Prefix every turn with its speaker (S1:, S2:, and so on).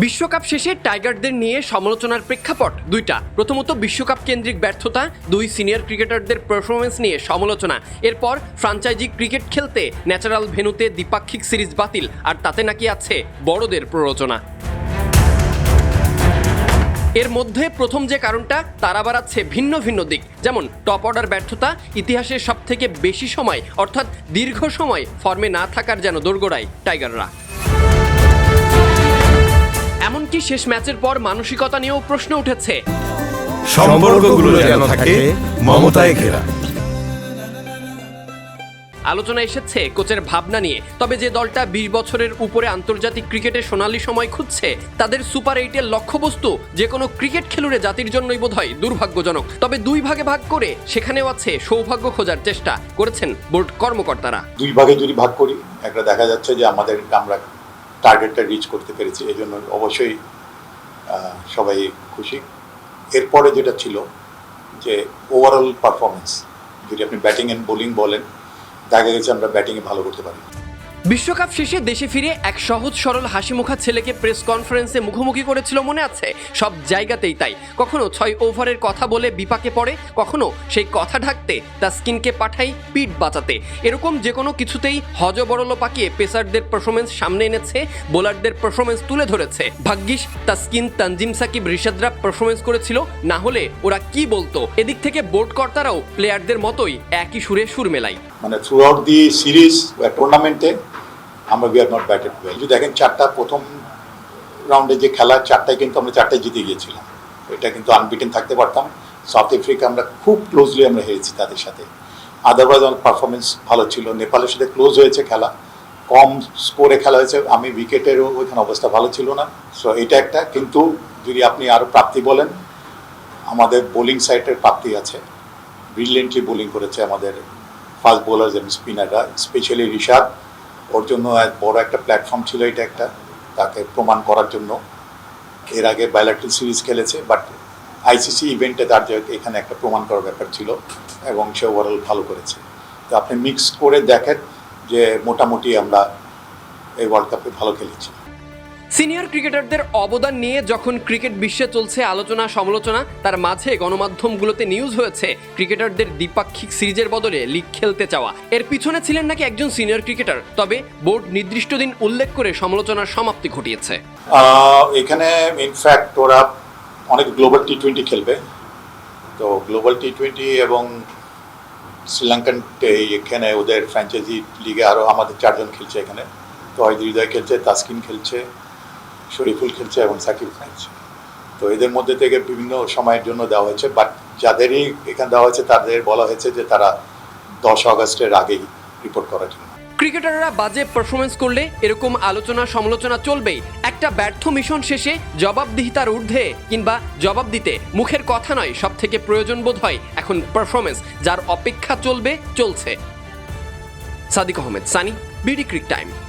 S1: বিশ্বকাপ শেষে টাইগারদের নিয়ে সমালোচনার প্রেক্ষাপট দুইটা। প্রথমত বিশ্বকাপ কেন্দ্রিক ব্যর্থতা, দুই সিনিয়র ক্রিকেটারদের পারফরমেন্স নিয়ে সমালোচনা। এরপর ফ্রাঞ্চাইজি ক্রিকেট খেলতে ন্যাচারাল ভেন্যুতে দ্বিপাক্ষিক সিরিজ বাতিল, আর তাতে নাকি আছে বড়দের প্ররোচনা। এর মধ্যে প্রথম যে কারণটা, তারা বাড়াচ্ছে ভিন্ন ভিন্ন দিক। যেমন টপ অর্ডার ব্যর্থতা, ইতিহাসের সবথেকে বেশি সময়, অর্থাৎ দীর্ঘ সময় ফর্মে না থাকার যেন দোরগোড়ায় টাইগাররা। এমনকি শেষ ম্যাচের পর মানসিকতা নিয়েও প্রশ্ন উঠেছে।
S2: সম্পর্কগুলো যেন থাকে মমতায় ঘেরা।
S1: আলোচনা এসেছে কোচের ভাবনা নিয়ে তবে যে দলটা বিশ বছরের উপরে আন্তর্জাতিক ক্রিকেটে সোনালী সময় খুঁজছে তাদের সুপার এইটের লক্ষ্যবস্তু যে কোনো ক্রিকেট খেলুড়ে জাতির জন্যই বোধ হয় দুর্ভাগ্যজনক। তবে দুই ভাগে ভাগ করে সেখানেও আছে সৌভাগ্য খোঁজার চেষ্টা করেছেন বোর্ড কর্মকর্তারা।
S3: দুই ভাগে যদি ভাগ করি একটা দেখা যাচ্ছে যে আমাদের আমরা টার্গেটটা রিচ করতে পেরেছি এই জন্য অবশ্যই সবাই খুশি। এরপরে যেটা ছিল যে ওভারঅল পারফরমেন্স যদি আপনি ব্যাটিং অ্যান্ড বোলিং বলেন, দেখা গেছে আমরা ব্যাটিংয়ে ভালো করতে পারি।
S1: বিশ্বকাপ শেষে দেশে ফিরে এক সহজ সরল হাসিমুখা ছেলেকে প্রেস কনফারেন্সে মুখোমুখি করেছিল মনে আছে? সব জায়গাতেই তাই। কখনো ছয় ওভারের কথা বলে বিপাকে পড়ে, কখনো সেই কথা ঢাকতে তাস্কিনকে পাঠাই পিঠ বাঁচাতে। এরকম যে কোনো কিছুতেই হজবরল পাকিয়ে পেসারদের পারফরমেন্স সামনে এনেছে, বোলারদের পারফরমেন্স তুলে ধরেছে। ভাগ্যিস, তাস্কিন, তানজিম সাকিব, রিশাদরা পারফরমেন্স করেছিল, না হলে ওরা কি বলতো? এদিক থেকে বোর্ড কর্তারাও প্লেয়ারদের মতোই একই সুরে সুর মেলাই
S3: মানে থ্রু আউট দি সিরিজ টুর্নামেন্টে আমরা we are not batted well যদি দেখেন চারটা প্রথম রাউন্ডে যে খেলা, চারটায় কিন্তু আমরা চারটায় জিতে গিয়েছিলাম। এটা কিন্তু আনবিটেন থাকতে পারতাম। সাউথ আফ্রিকা আমরা খুব ক্লোজলি আমরা হেরেছি তাদের সাথে। আদারওয়াইজ আমার পারফরমেন্স ভালো ছিল। নেপালের সাথে ক্লোজ হয়েছে খেলা। কম স্কোরে খেলা হয়েছে। আমি উইকেটেরও ওইখানে অবস্থা ভালো ছিল না। সো এটা একটা। কিন্তু যদি আপনি আরও প্রাপ্তি বলেন, আমাদের বোলিং সাইটের প্রাপ্তি আছে। ব্রিলিয়েন্টলি বোলিং করেছে আমাদের ফাস্ট বোলার এবং স্পিনাররা স্পেশালি ঋষাদ ওর জন্য এক বড় একটা প্ল্যাটফর্ম ছিল এটা একটা, তাকে প্রমাণ করার জন্য। এর আগে বায়োলাট্রাল সিরিজ খেলেছে বাট আইসিসি ইভেন্টে তার এখানে একটা প্রমাণ করার ব্যাপার ছিল এবং সে ওভারঅল ভালো করেছে। তো আপনি মিক্স করে দেখেন যে মোটামুটি আমরা এই ওয়ার্ল্ড কাপে ভালো খেলেছি।
S1: সিনিয়র ক্রিকেটারদের অবদান নিয়ে যখন ক্রিকেট বিশ্বে চলছে আলোচনা সমালোচনা, তার মাঝে গণমাধ্যমগুলোতে নিউজ হয়েছে ক্রিকেটারদের দ্বিপাক্ষিক সিরিজের বদলে লিগ খেলতে চাওয়া। এর পিছনে ছিলেন নাকি একজন সিনিয়র ক্রিকেটার তবে বোর্ড নির্দিষ্ট দিন উল্লেখ করে সমালোচনার সমাপ্তি ঘটিয়েছে।
S3: এখানে ইনফ্যাক্ট ওরা অনেক গ্লোবাল টি টোয়েন্টি খেলবে। তো গ্লোবাল টি টোয়েন্টি এবং শ্রীলঙ্কান এখানে ওদের ফ্র্যাঞ্চাইজি লিগে আরও আমাদের চারজন খেলছে এখানে। তো হয়তো হৃদয় খেলছে, তাসকিন খেলছে। শরীফুল খেলছে এবং সাকিব খেলছে। তো এদের মধ্যে থেকে বিভিন্ন সময়ের জন্য দেওয়া হয়েছে বাট যাদেরই এখানে দেওয়া হয়েছে, তাদের বলা হয়েছে যে তারা দশ আগস্টের আগেই রিপোর্ট করার জন্য।
S1: ক্রিকেটাররা বাজে পারফরমেন্স করলে এরকম আলোচনা সমালোচনা চলবেই। একটা ব্যর্থ মিশন শেষে জবাবদিহিতার ঊর্ধ্বে কিংবা জবাব দিতে মুখের কথা নয় সব থেকে প্রয়োজন বোধ হয় এখন পারফরমেন্স যার অপেক্ষা চলবে, চলছে। Sadiq Ahmed, Sunny, BD cric time.